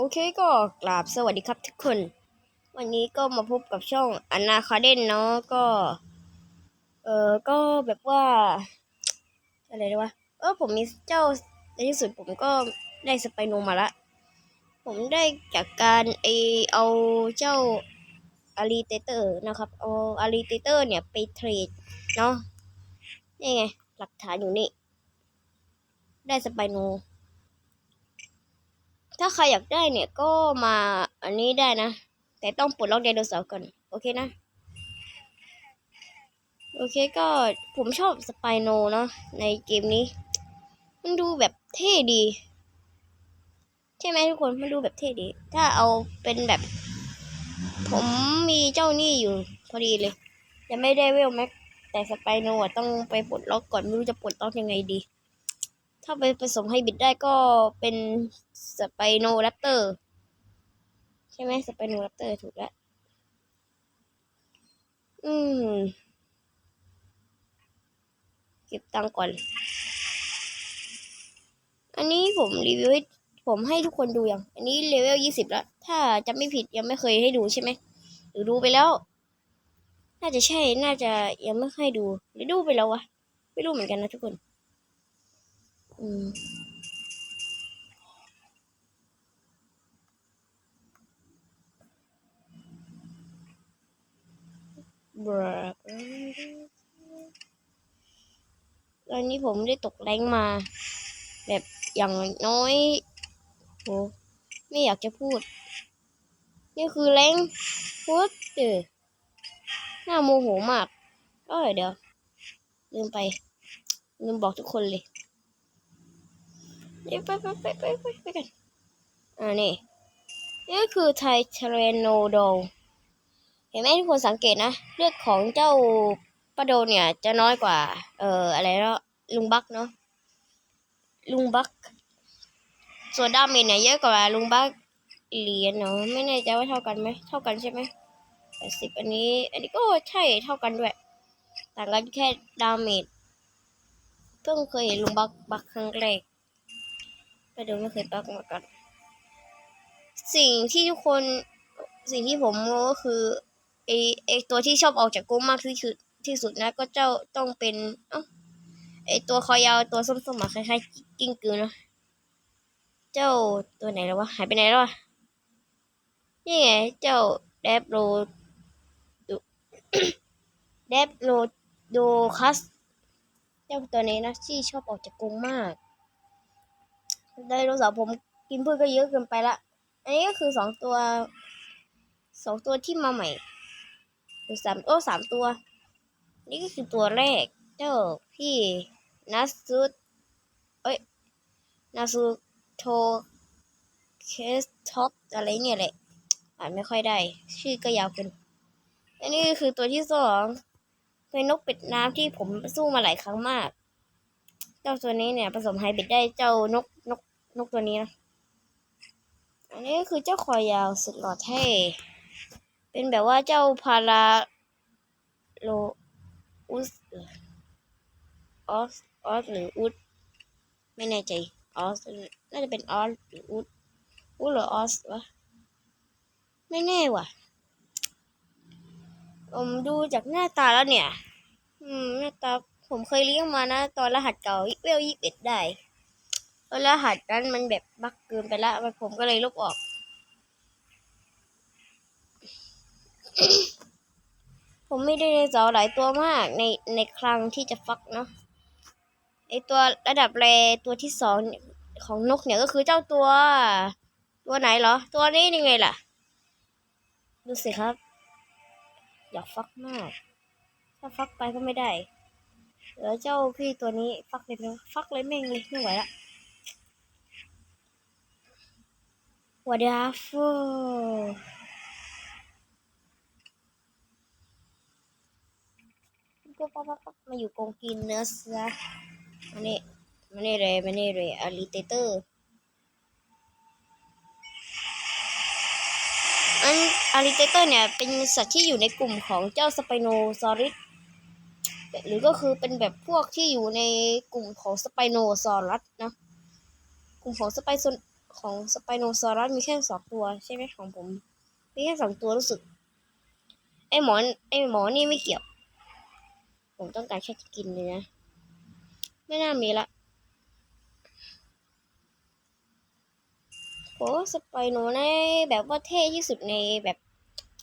โอเคก็กราบสวัสดีครับทุกคน วันนี้ก็มาพบกับช่องอนาคาเดนเนาะก็ เออก็แบบว่า อะไรดีวะเออผมมีเจ้าในที่สุดผมก็ได้สไปโนมาละ ผมได้จากการไอเอาเจ้าอารีเตเตอร์นะครับเอาอารีเตเตอร์เนี่ยไปเทรดเนาะนี่ไง หลักฐานอยู่นี่ ได้สไปโน ถ้าใครอยากได้เนี่ยก็มาอันนี้ได้นะ แต่ต้องปลดล็อกไดโนเสาร์ก่อน โอเคนะ โอเคก็ผมชอบสไปโนเนาะในเกมนี้ มันดูแบบเท่ดี ใช่ไหมทุกคนมันดูแบบเท่ดี ถ้าเอาเป็นแบบ ผมมีเจ้านี่อยู่พอดีเลย ยังไม่ได้เวลแม็กแต่สไปโนต้องไปปลดล็อกก่อนไม่รู้จะปลดล็อกยังไงดี ถ้าไปผสมไฮบริดได้ก็เป็นสไปโนแรปเตอร์ ใช่ไหมสไปโนแรปเตอร์ถูกแล้ว อืม เก็บตังค์ก่อน อันนี้ผมรีวิวให้ผมให้ทุกคนดูยัง อันนี้เลเวลยี่สิบแล้ว ถ้าจะไม่ผิดยังไม่เคยให้ดูใช่ไหม หรือดูไปแล้ว น่าจะใช่ น่าจะยังไม่ให้ดู หรือดูไปแล้ววะ ไม่รู้เหมือนกันนะทุกคน อืมบราตอนนี้ผมได้ตกแรงมา แบบอย่างน้อยโหไม่อยากจะพูด นี่คือแรงพูดเออหน่าโมโหมากเอ้ยเดี๋ยวลืมไปลืมบอกทุกคนเลย เดี๋ยวไปไปไปไปไปไปกันอ่านี่นี่คือไทเทเรโนโดเห็นไหมทุกคนสังเกตนะเลือดของเจ้าปลาโดเนี่ยจะน้อยกว่า เอ่ออะไรแล้วลุงบักเนาะลุงบัก ส่วนดาเมจเนี่ยเยอะกว่าลุงบักเหรียญเนาะไม่แน่ใจว่าเท่ากันไหมเท่ากันใช่ไหมแปดสิบอันนี้ อันนี้ก็ใช่เท่ากันด้วยต่างกันแค่ดาเมจเพิ่งเคยเห็นลุงบักบักครั้งแรก ปลาโดไม่เคยบักมาก่อนสิ่งที่ทุกคนสิ่งที่ผมรู้ก็คือไอไอตัวที่ชอบออกจากกรงมากที่สุดที่สุดนะ ก็เจ้าต้องเป็นเอ้าไอตัวคอยาวตัวส้มๆอะคล้ายๆกิ้งกือเนาะเจ้าตัวไหนแล้ววะหายไปไหนแล้ววะนี่ไงเจ้าเดบโรดูเดบโรโดคัส เจ้าตัวนี้นะที่ชอบออกจากกรงมาก ไดโนเสาร์ผมกินพืชก็เยอะเกินไปละ อันนี้ก็คือสองตัวสองตัวที่มาใหม่หรือสามโอ้สามตัว นี่ก็คือตัวแรก เจ้าพี่นัสุเอ้ยนาซูโทเคสท็อปอะไรเนี่ยแหละอ่านไม่ค่อยได้ ชื่อก็ยาวเกินอันนี้ก็คือตัวที่สองเป็นนกเป็ดน้ำที่ผมสู้มาหลายครั้งมาก เจ้าตัวนี้เนี่ยผสมไฮบริดได้เจ้านกนก นกตัวนี้นะอันนี้คือเจ้าคอยาวสุดหล่อเท่เป็นแบบว่าเจ้าพาราโลอุสออสออสหรืออุดไม่แน่ใจออสน่าจะเป็นออสหรืออุดอุดหรือออสวะไม่แน่ว่ะผมดูจากหน้าตาแล้วเนี่ย อืมหน้าตาผมเคยเลี้ยงมานะ ตอนรหัสเก่าเวลยี่สิบเอ็ดได้ รหัสนั้นมันแบบบักเกินไปละผมก็เลยลบออก ผมไม่ได้ในเสาร์หลายตัวมากในในครั้งที่จะฟักเนาะไอตัวระดับแรตัวที่สองของนกเนี่ยก็คือเจ้าตัว ตัวไหนเหรอ ตัวนี้ยังไงล่ะ ดูสิครับ อยากฟักมาก ถ้าฟักไปก็ไม่ได้เดี๋ยวเจ้าพี่ตัวนี้ฟักเลยนะฟักเลยแม่งเลยไม่ไหวละ วัดาฟูก็ปั๊บปั๊บปั๊บมาอยู่กรงกินเนื้อซะมานี่มานี่เลยมานี่เลยอาริเตเตอร์อันอาริเตเตอร์เนี่ย เป็นสัตว์ที่อยู่ในกลุ่มของเจ้าสไปโนซอริสหรือก็คือเป็นแบบพวกที่อยู่ในกลุ่มของสไปโนซอรัสนะ กลุ่มของสไปโของสไปโนซอรัสมีแค่สองตัว ใช่ไหมของผม มีแค่สองตัวรู้สึก ไอหมอนไอหมอนี่ไม่เกี่ยว ผมต้องการแค่จะกินเลยนะ ไม่น่ามีละโอ้สไปโนในแบบว่าเท่ที่สุดในแบบ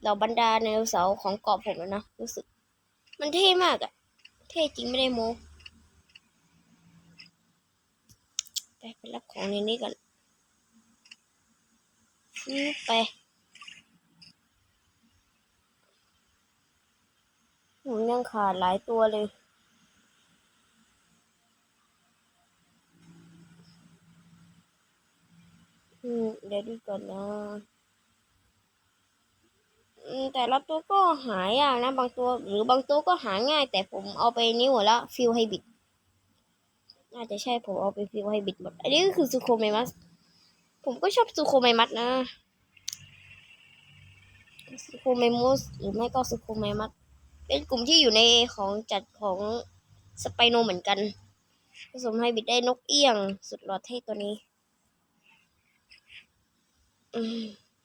เหล่าบรรดาไดโนเสาร์ของเกาะผมแล้วนะรู้สึก มันเท่มากอะเท่จริงไม่ได้โมไปไปรับของในนี้ก่อน ไปผมยังขาดหลายตัวเลย อืม เดี๋ยวดูก่อนนะอืมแต่ละตัวก็หายากนะ บางตัวหรือบางตัวก็หาง่าย แต่ผมเอาไปนี่หมดแล้วฟิลไฮบิดน่าจะใช่ผมเอาไปฟิลไฮบิดหมด อันนี้ก็คือซูโคไมมัส ผมก็ชอบซูโคไมมัสนะซูโคไมมัสหรือไม่ก็ซูโคไมมัสเป็นกลุ่มที่อยู่ในของจัดของสไปโนเหมือนกัน ผสมไฮบริดได้นกเอี้ยง สุดหล่อเท่ตัวนี้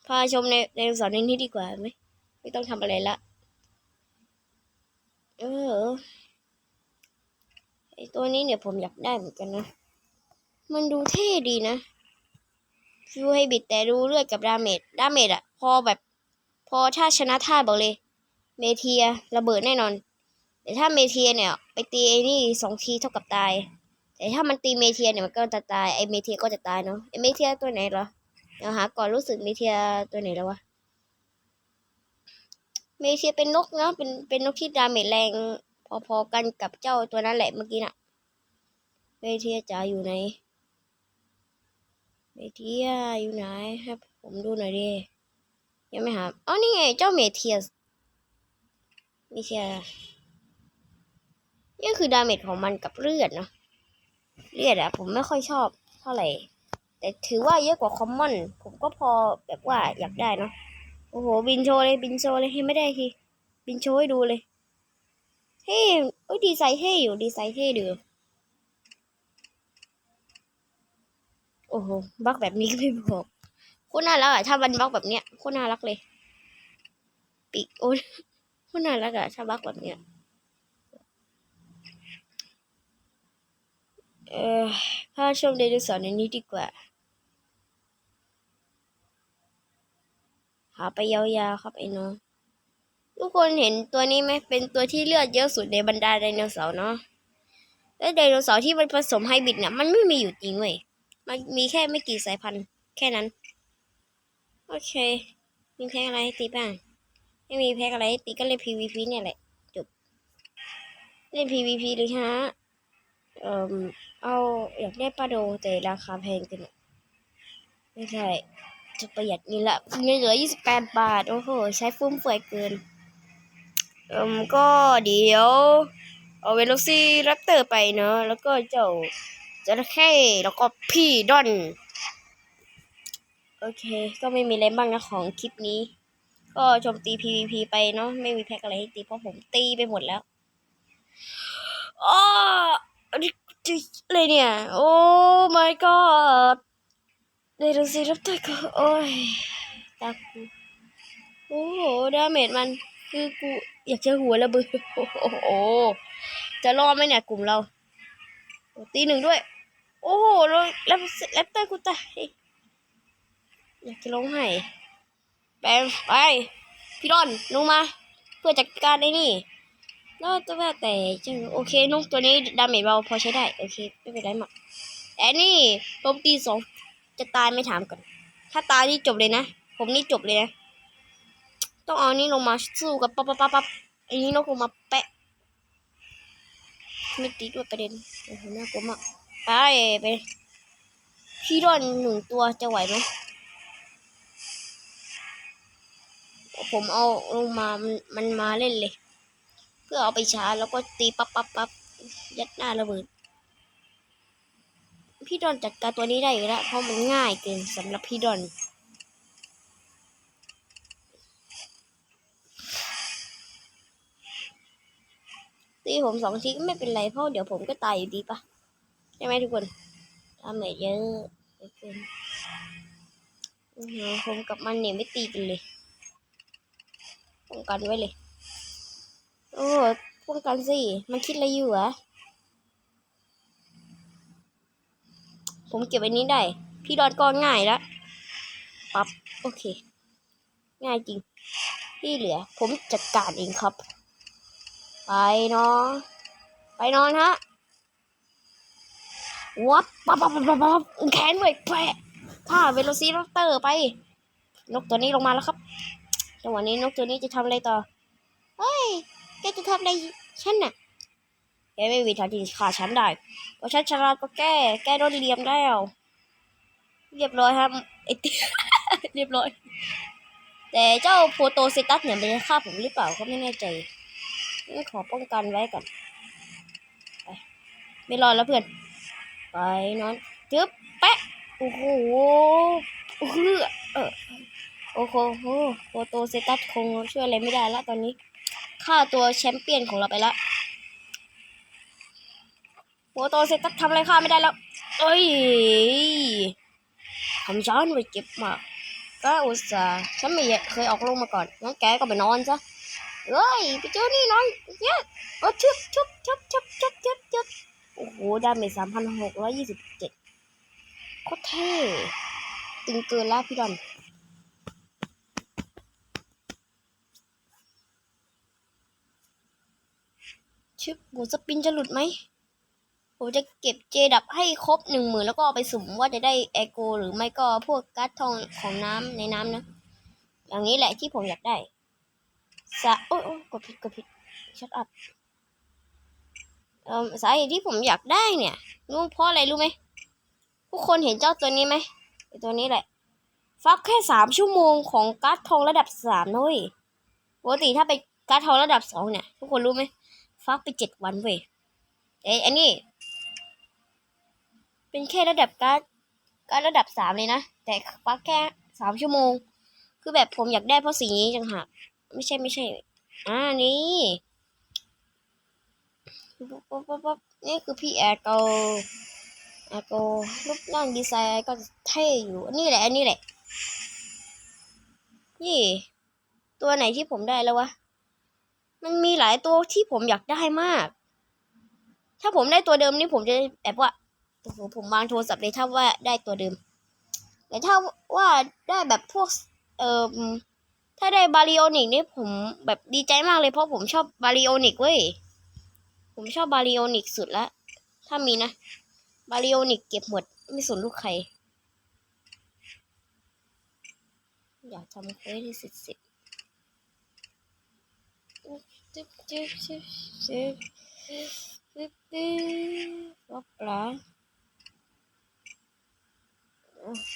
พาชมในในสอนนี้ดีกว่าไหมไม่ต้องทำอะไรละเออไอตัวนี้เนี่ยผมอยากได้เหมือนกันนะ มันดูเท่ดีนะ ฟิวให้บิดแต่ดูเลือดกับดาเมจดาเมจอะพอแบบพอถ้าชนะท่าบอกเลย เมเทียระเบิดแน่นอน แต่ถ้าเมเทียเนี่ย ไปตีไอ้นี่สองทีเท่ากับตาย แต่ถ้ามันตีเมเทียเนี่ยมันก็จะตายไอเมเทียก็จะตายเนาะไอเมเทียตัวไหนเหรอเดี๋ยวหาก่อนรู้สึกเมเทียตัวไหนแล้ววะเมเทียเป็นนกเนาะเป็นเป็นนกที่ดาเมจแรงพอๆกันกับเจ้าตัวนั้นแหละเมื่อกี้น่ะเมเทียจ๋าอยู่ไหน เมเทียอยู่ไหนครับ ผมดูหน่อยดิยังไม่หาอ๋อนี่ไง เจ้าเมเทียสเมเทียนี่คือดาเมจของมันกับเลือดเนาะเลือดอะผมไม่ค่อยชอบเท่าไหร่ แต่ถือว่าเยอะกว่าคอมมอน ผมก็พอแบบว่าอยากได้เนาะโอ้โห บินโชว์เลย บินโชว์เลยให้ไม่ได้ทีบินโชว์ให้ดูเลยเฮ้ยเอ้ยดีไซน์เท่อยู่ดีไซน์เท่ดีอยู่ โอ้โหบักแบบนี้ก็ไม่บอกโคตรน่ารักอะถ้ามันบักแบบเนี้ยโคตรน่ารักเลย ปีกโอ้ยโคตรน่ารักอะถ้าบักแบบเนี้ยเออพาชมไดโนเสาร์ในนี้ดีกว่า หาไปยาวๆครับไอ้น้องทุกคนเห็นตัวนี้ไหมเป็นตัวที่เลือดเยอะสุดในบรรดาไดโนเสาร์เนาะและไดโนเสาร์ที่มันผสมไฮบริดเนี่ยมันไม่มีอยู่จริงเว้ย มันมีแค่ไม่กี่สายพันธุ์ แค่นั้น โอเค มีแพ็กอะไรให้ตีบ้าง ไม่มีแพ็กอะไรให้ตีก็เล่น PVP เนี่ยแหละ จบ เล่น PVP เลยฮะเอ่อเอาอยากได้ปลาโดแต่ราคาแพงเกินอะไม่ใช่ จะประหยัดนี่ละเงินเหลือ 28 บาท โอ้โห ใช้ฟุ่มเฟือยเกินเอ่มก็เดี๋ยว เอาเวโรซีรัปเตอร์ไปเนาะแล้วก็เจ้า จระเข้แล้วก็พี่ดอน โอเค ก็ไม่มีอะไรบ้างนะของคลิปนี้ ก็โจมตี PVP ไปเนาะไม่มีแพ็กอะไรให้ตีเพราะผมตีไปหมดแล้วอ้ออันนี้อะไรเนี่ย โอ้ my god เดรัซีรับตอร์ก็โอ้ยตากูโอ้โหดาเมจมัน คือกูอยากจะหัวระเบิดโอ้โหจะรอดไหมเนี่ยกลุ่มเรา ตีหนึ่งด้วย โอ้โหแล้วแล้วแรปเตอร์กูตายอยากจะร้องไห้ไปไปพี่ดอนลงมา เพื่อจัดการไอ้นี่แล้วตัวแบบแต่จะโอเคนกตัวนี้ดาเมจเบาพอใช้ได้ โอเค ไม่เป็นไรมากแต่นี่โจมตีสองจะตายไม่ถามก่อน ถ้าตายนี่จบเลยนะ ผมนี่จบเลยนะ ต้องเอานี่ลงมาสู้กับปั๊บปั๊บปั๊บปั๊บอันนี้นกลงมาแปะ ไม่ตีด้วยประเด็นโอ้โหน่ากลัวมาก ไปไปพี่ดอนหนึ่งตัวจะไหวไหมผมเอาลงมา มันมาเล่นเลย เพื่อเอาไปชาร์จแล้วก็ตีปั๊บปั๊บปั๊บยัดหน้าระเบิด พี่ดอนจัดการตัวนี้ได้อยู่แล้ว เพราะมันง่ายเกินสำหรับพี่ดอน ตีผมสองทีก็ไม่เป็นไร เพราะเดี๋ยวผมก็ตายอยู่ดีปะ ช่ไหมทุกคนทำเหนื่อยเยอะเหลือเกินผมกับมันเนี่ยไม่ตีกันเลยป้องกันไว้เลย โอ้ป้องกันสิ มันคิดอะไรอยู่อะผมเก็บไว้นี้ได้ พี่ดอนก็ง่ายละปั๊บ โอเค ง่ายจริง ที่เหลือ ผมจัดการเองครับ ไปเนอนไปนอนฮะ วับปั๊บปั๊บปั๊บปั๊บปั๊บแขนไว้แผลถ้าเวโรซีรัปเตอร์ไป นกตัวนี้ลงมาแล้วครับจังหวะนี้นกตัวนี้จะทำอะไรต่อ เฮ้ย แกจะทำอะไรฉันน่ะ แกไม่มีทางที่ฆ่าฉันได้ เพราะฉันฉลาดกว่าแก แกโดนเหลี่ยมแล้ว เรียบร้อยครับไอ้เตี้ยเรียบร้อย แต่เจ้าโพโตเซตัสเนี่ยมันจะฆ่าผมหรือเปล่าก็ไม่แน่ใจงั้นขอป้องกันไว้ก่อน ไป ไม่รอดแล้วเพื่อน ไปนอนจึ๊บแปะโอ้โหเออเออโอ้โหโอโหโปโตเซตัสคงช่วยอะไรไม่ได้ล้วตอนนี้ฆ่าตัวแชมเปี้ยนของเราไปล้วโปโตเซตัสทำอะไรฆ่าไม่ได้แล้วเอ้ยทำช้อนไปเจ็บมากก็อุตส่าห์ฉันไม่เคยออกลงมาก่อนงั้นแกก็ไปนอนซะเอ้ยไปเจอนี่นอนเนี่ยโอ้ชุบชุบชุบชุบชุบชุบชุบ อ้โหดาเมจสามพันหกร้อยยี่สิบเจ็ดโคตรเท่ตึงเกินแล้วพี่ดอนชิปหสปินจะหลุดไหมผมจะเก็บเจดับให้ครบหนึ่งหมื่นแล้วก็เอาไปสุ่มว่าจะได้แอโกหรือไม่ก็พวกการ์ดทองของน้ำในน้ำนะ อย่างนี้แหละที่ผมอยากได้สะโอ้ยโอ้ยกดผิดกดผิดชัดอัพ สาเหตุที่ผมอยากได้เนี่ยรู้เพราะอะไรรู้ไหมทุกคนเห็นเจ้าตัวนี้ไหมตัวนี้แหละฟักแค่สามชั่วโมงของการ์ดทองระดับสามนะเว้ยปกติถ้าไปการ์ดทองระดับสองเนี่ย ทุกคนรู้ไหมฟักไปเจ็ดวันเว้ยเอ้ยอันนี้ เป็นแค่ระดับการ์ดการ์ดระดับสามเลยนะ แต่ฟักแค่สามชั่วโมง คือแบบผมอยากได้เพราะสีนี้จังหากไม่ใช่ไม่ใช่อ่านี่ ปั๊บปั๊บปั๊บปั๊บนี่คือพี่แอร์เกาแล้วก็รูปร่างดีไซน์ก็เท่อยู่นี่แหละ อันนี้แหละ นี่ ตัวไหนที่ผมได้แล้ววะ มันมีหลายตัวที่ผมอยากได้มาก ถ้าผมได้ตัวเดิมนี่ผมจะแบบว่าโอ้โหผมวางโทรศัพท์เลยถ้าว่าได้ตัวเดิม แต่ถ้าว่าได้แบบพวก เอ่อถ้าได้บาริโอนิกนี่ผมแบบดีใจมากเลยเพราะผมชอบบาริโอนิกเว้ย ผมชอบบาริโอนิกสุดละ ถ้ามีนะ บาริโอนิกเก็บหมด ไม่สนลูกใคร อยากทำเควสให้เสร็จเสร็จจึ๊บจึ๊บจึ๊บจึ๊บจึ๊บจึ๊บว่าปลา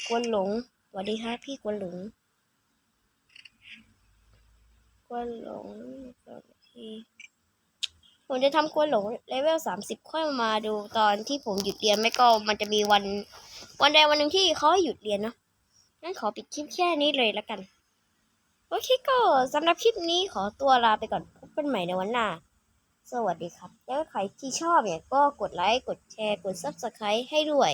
กวนหลงสวัสดีครับพี่กวนหลงกวนหลงสวัสดี ผมจะทำกวนหลงเลเวลสามสิบค่อยมาดูตอนที่ผมหยุดเรียนไม่ก็มันจะมีวัน วันใดวันหนึ่งที่เขาให้หยุดเรียนเนาะงั้นขอปิดคลิปแค่นี้เลยละกัน โอเคก็สำหรับคลิปนี้ขอตัวลาไปก่อนพบกันใหม่ในวันหน้า สวัสดีครับ แล้วใครที่ชอบเนี่ยก็กดไลค์กดแชร์กด subscribe ให้ด้วย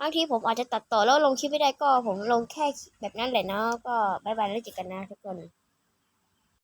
บางทีผมอาจจะตัดต่อแล้วลงคลิปไม่ได้ก็ผมลงแค่แบบนั้นแหละเนาะก็บายบายแล้วเจอกันนะทุกคน